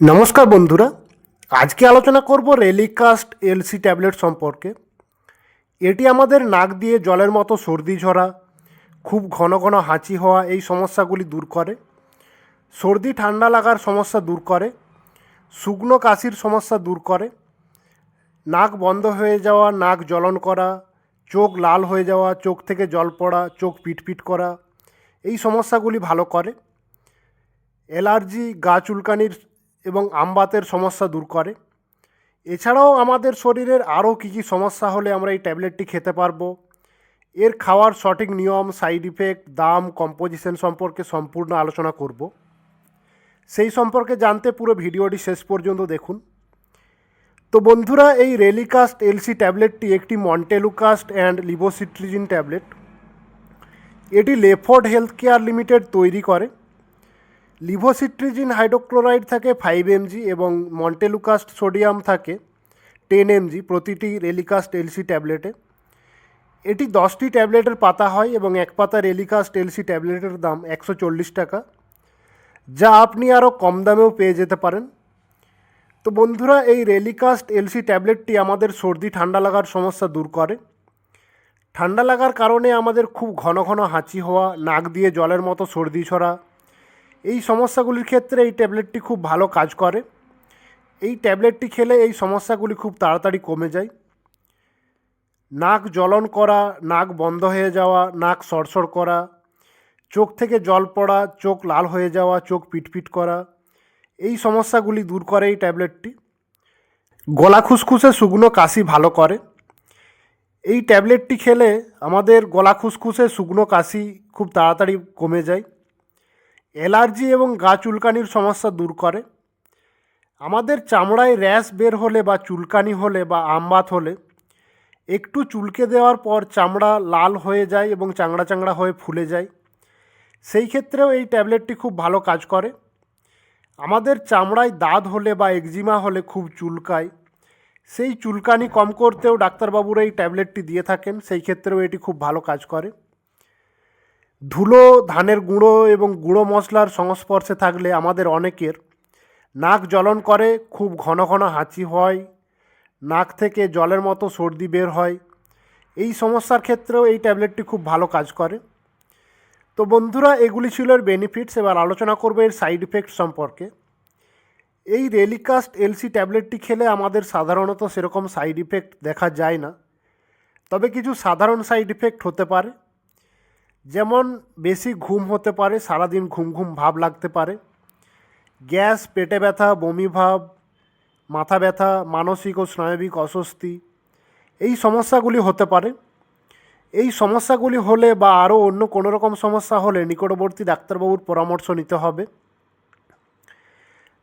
নমস্কার বন্ধুরা, আজকে আলোচনা করব রেলিকাস্ট এলসি ট্যাবলেট সম্পর্কে। এটি আমাদের নাক দিয়ে জলের মতো সর্দি ঝরা, খুব ঘন ঘন হাঁচি হওয়া এই সমস্যাগুলি দূর করে। সর্দি ঠান্ডা লাগার সমস্যা দূর করে, শুকনো কাশির সমস্যা দূর করে, নাক বন্ধ হয়ে যাওয়া, নাক জ্বলন করা, চোখ লাল হয়ে যাওয়া, চোখ থেকে জল পড়া, চোখ পিটপিট করা, এই সমস্যাগুলি ভালো করে। অ্যালার্জি গা চুলকানির এবং আমবাতের সমস্যা দূর করে। এছাড়াও আমাদের শরীরের আরও কী কী সমস্যা হলে আমরা এই ট্যাবলেটটি খেতে পারব। এর খাওয়ার সঠিক নিয়ম, সাইড ইফেক্ট, দাম, কম্পোজিশন সম্পর্কে সম্পূর্ণ আলোচনা করব। সেই সম্পর্কে জানতে পুরো ভিডিওটি শেষ পর্যন্ত দেখুন। তো বন্ধুরা, এই রেলিকাস্ট এলসি ট্যাবলেটটি একটি মন্টেলুকাস্ট অ্যান্ড লিবোসিট্রিজিন ট্যাবলেট। এটি লেফোর্ড হেলথ কেয়ার লিমিটেড তৈরি করে। লিভোসিট্রিজিন হাইড্রোক্লোরাইড থাকে ফাইভ এমজি এবং মন্টেলুকাস্ট সোডিয়াম থাকে টেন এমজি, প্রতিটি রেলিকাস্ট এলসি ট্যাবলেটে। এটি দশটি ট্যাবলেটের পাতা হয় এবং এক পাতা রেলিকাস্ট এলসি ট্যাবলেটের দাম একশো চল্লিশ টাকা, যা আপনি আরও কম দামেও পেয়ে যেতে পারেন। তো বন্ধুরা, এই রেলিকাস্ট এলসি ট্যাবলেটটি আমাদের সর্দি, ঠান্ডা লাগার সমস্যা দূর করে। ঠান্ডা লাগার কারণে আমাদের খুব ঘন ঘন হাঁচি হওয়া, নাক দিয়ে জলের মতো সর্দি ছড়া এই সমস্যাগুলির ক্ষেত্রে এই ট্যাবলেটটি খুব ভালো কাজ করে। এই ট্যাবলেটটি খেলে এই সমস্যাগুলি খুব তাড়াতাড়ি কমে যায়। নাক জ্বলন করা, নাক বন্ধ হয়ে যাওয়া, নাক সরসর করা, চোখ থেকে জল পড়া, চোখ লাল হয়ে যাওয়া, চোখ পিটপিট করা, এই সমস্যাগুলি দূর করে এই ট্যাবলেটটি। গলা খুসখুসে শুকনো কাশি ভালো করে। এই ট্যাবলেটটি খেলে আমাদের গলা খুসখুসে শুকনো কাশি খুব তাড়াতাড়ি কমে যায়। অ্যালার্জি এবং গা চুলকানির সমস্যা দূর করে। আমাদের চামড়ায় র্যাশ বের হলে বা চুলকানি হলে বা আমবাত হলে একটু চুলকে দেওয়ার পর চামড়া লাল হয়ে যায় এবং চাংড়া চাংড়া হয়ে ফুলে যায়। সেই ক্ষেত্রেও এই ট্যাবলেটটি খুব ভালো কাজ করে। আমাদের চামড়ায় দাঁত হলে বা একজিমা হলে খুব চুলকায়। সেই চুলকানি কম করতেও ডাক্তারবাবুরা এই ট্যাবলেটটি দিয়ে থাকেন। সেই ক্ষেত্রেও এটি খুব ভালো কাজ করে। ধুলো, ধানের গুঁড়ো এবং গুঁড়ো মশলার সংস্পর্শে থাকলে আমাদের অনেকের নাক জ্বলন করে, খুব ঘন ঘন হাঁচি হয়, নাক থেকে জলের মতো সর্দি বের হয়। এই সমস্যার ক্ষেত্রেও এই ট্যাবলেটটি খুব ভালো কাজ করে। তো বন্ধুরা, এগুলি ছিল এর বেনিফিটস এবার আলোচনা করব এর সাইড ইফেক্ট সম্পর্কে। এই রেলিকাস্ট এলসি ট্যাবলেটটি খেলে আমাদের সাধারণত সেরকম সাইড ইফেক্ট দেখা যায় না। তবে কিছু সাধারণ সাইড ইফেক্ট হতে পারে। যেমন বেশি ঘুম হতে পারে, সারাদিন ঘুম ঘুম ভাব লাগতে পারে। গ্যাস, পেটে ব্যথা, বমি ভাব, মাথা ব্যথা, মানসিক ও স্নায়বিক অস্বস্তি, এই সমস্যাগুলি হতে পারে। এই সমস্যাগুলি হলে বা আরও অন্য কোনো রকম সমস্যা হলে নিকটবর্তী ডাক্তারবাবুর পরামর্শ নিতে হবে।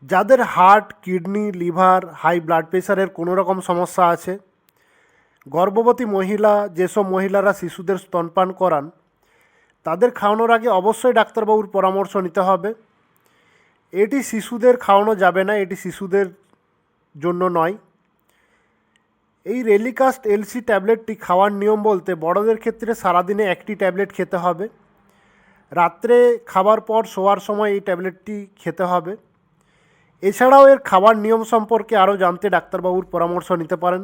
যাদের heart, kidney, liver, high blood প্রেশারের কোনো রকম সমস্যা আছে, গর্ভবতী মহিলা, যেসব মহিলারা শিশুদের স্তনপান করান তাদের খাওয়ানোর আগে অবশ্যই ডাক্তারবাবুর পরামর্শ নিতে হবে। এটি শিশুদের খাওয়ানো যাবে না, এটি শিশুদের জন্য নয়। এই রেলিকাস্ট এলসি ট্যাবলেটটি খাওয়ার নিয়ম বলতে বড়দের ক্ষেত্রে সারাদিনে একটি ট্যাবলেট খেতে হবে। রাত্রে খাবার পর শোয়ার সময় এই ট্যাবলেটটি খেতে হবে। এছাড়াও এর খাবার নিয়ম সম্পর্কে আরও জানতে ডাক্তারবাবুর পরামর্শ নিতে পারেন।